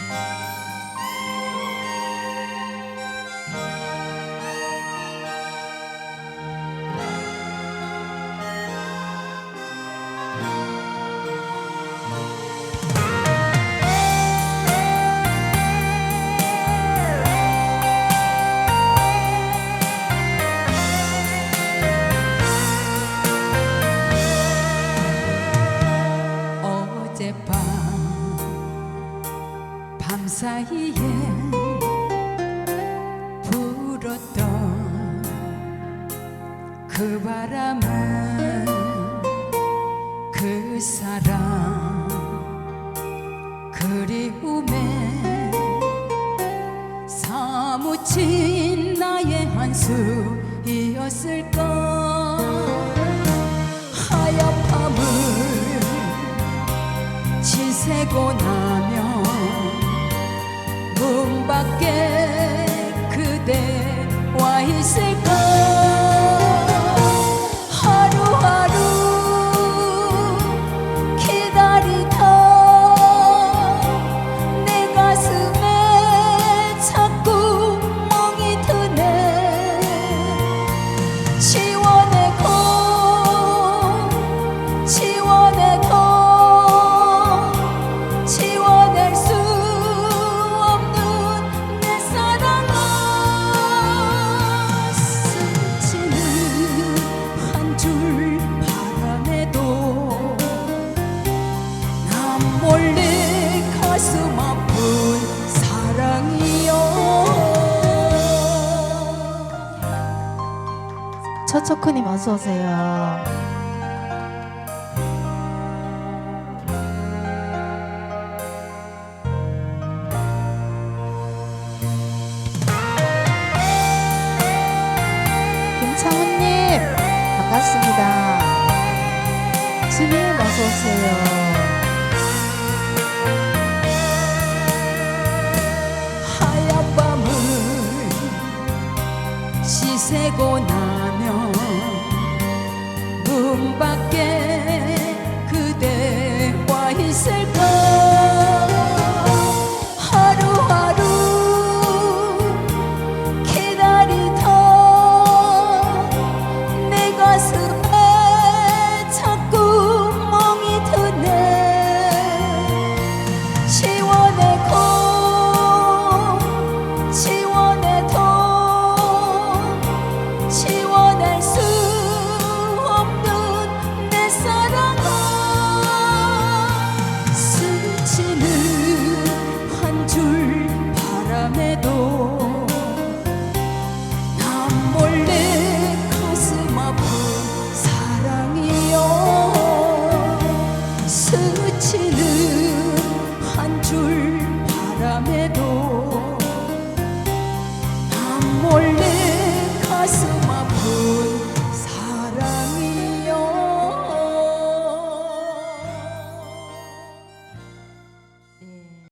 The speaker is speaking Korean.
어 밤 사이에 불었던 그 바람은 그 사랑 그리움에 사무친 나의 한수이었을까? 하얀 밤을 지새고 나면 문 밖에 그대 와 있을까 처초크님 어서 오세요. 김창훈님 반갑습니다. 주님 어서 오세요. 지새고 나면 문 밖에